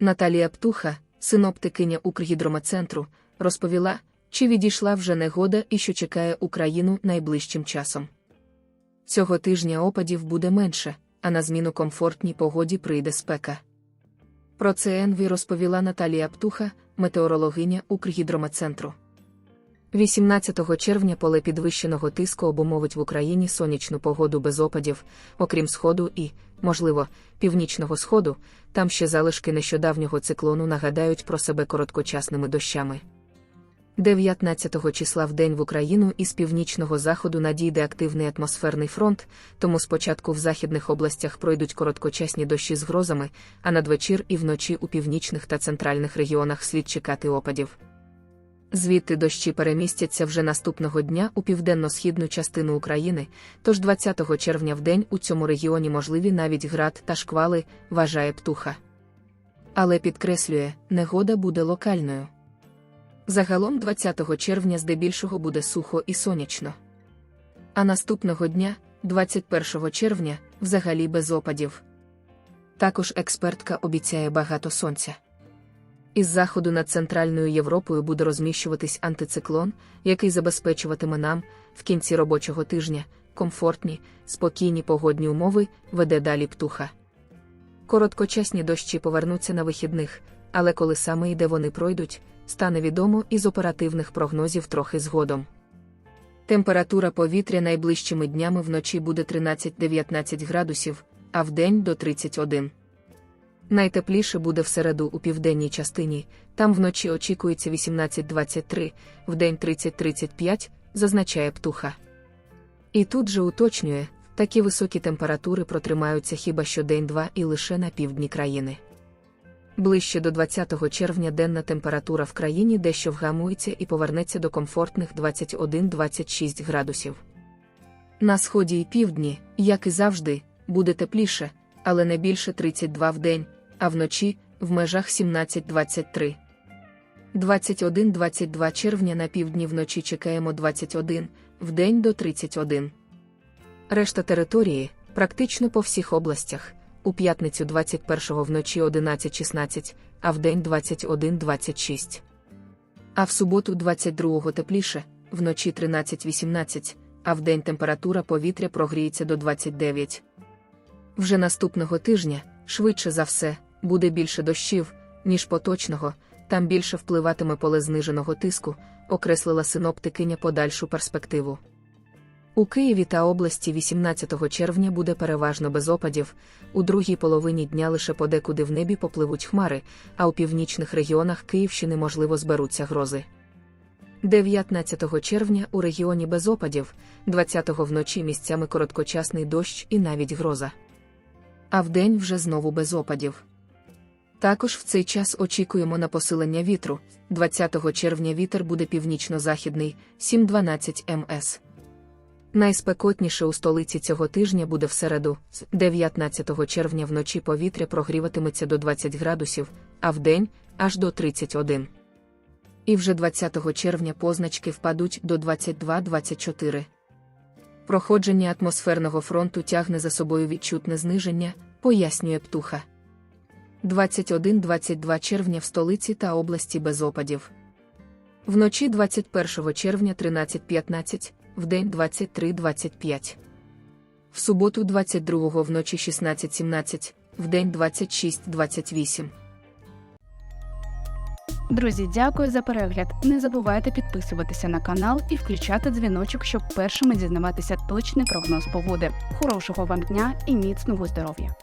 Наталія Птуха, синоптикиня Укргідромецентру, розповіла, чи відійшла вже негода і що чекає Україну найближчим часом. Цього тижня опадів буде менше, а на зміну комфортній погоді прийде спека. Про це ЕНВІ розповіла Наталія Птуха, метеорологиня Укргідромецентру. 18 червня поле підвищеного тиску обумовить в Україні сонячну погоду без опадів, окрім сходу і, можливо, північного сходу, там ще залишки нещодавнього циклону нагадають про себе короткочасними дощами. 19 числа в день в Україну із північного заходу надійде активний атмосферний фронт, тому спочатку в західних областях пройдуть короткочасні дощі з грозами, а надвечір і вночі у північних та центральних регіонах слід чекати опадів. Звідти дощі перемістяться вже наступного дня у південно-східну частину України, тож 20 червня в день у цьому регіоні можливі навіть град та шквали, вважає птуха. Але підкреслює, негода буде локальною. Загалом 20 червня здебільшого буде сухо і сонячно. А наступного дня, 21 червня, взагалі без опадів. Також експертка обіцяє багато сонця. Із заходу над Центральною Європою буде розміщуватись антициклон, який забезпечуватиме нам, в кінці робочого тижня, комфортні, спокійні погодні умови, веде далі птуха. Короткочасні дощі повернуться на вихідних, але коли саме і де вони пройдуть, стане відомо із оперативних прогнозів трохи згодом. Температура повітря найближчими днями вночі буде 13-19 градусів, а вдень до 31. Найтепліше буде в середу у південній частині, там вночі очікується 18-23, вдень 30-35, зазначає птуха. І тут же уточнює, такі високі температури протримаються хіба що день-два і лише на півдні країни. Ближче до 20 червня денна температура в країні дещо вгамується і повернеться до комфортних 21-26 градусів. На сході і півдні, як і завжди, буде тепліше, але не більше 32 в день, а вночі в межах 17-23. 21-22 червня на півдні вночі чекаємо 21, вдень до 31. Решта території, практично по всіх областях, у п'ятницю 21 вночі 11-16, а вдень 21-26. А в суботу 22 тепліше, вночі 13-18, а вдень температура повітря прогріється до 29. Вже наступного тижня, швидше за все, буде більше дощів, ніж поточного, там більше впливатиме поле зниженого тиску, окреслила синоптикиня подальшу перспективу. У Києві та області 18 червня буде переважно без опадів, у другій половині дня лише подекуди в небі попливуть хмари, а у північних регіонах Київщини можливо зберуться грози. 19 червня у регіоні без опадів, 20-го вночі місцями короткочасний дощ і навіть гроза. А вдень вже знову без опадів. Також в цей час очікуємо на посилення вітру. 20 червня вітер буде північно-західний 7-12 МС. Найспекотніше у столиці цього тижня буде в середу, 19 червня вночі повітря прогріватиметься до 20 градусів, а вдень аж до 31. І вже 20 червня позначки впадуть до 22-24. Проходження атмосферного фронту тягне за собою відчутне зниження, пояснює птуха. 21-22 червня в столиці та області без опадів. Вночі 21 червня 13-15, вдень 23-25. В суботу 22 вночі 16-17, вдень 26-28. Друзі, дякую за перегляд. Не забувайте підписуватися на канал і включати дзвіночок, щоб першими дізнаватися точний прогноз погоди. Хорошого вам дня і міцного здоров'я!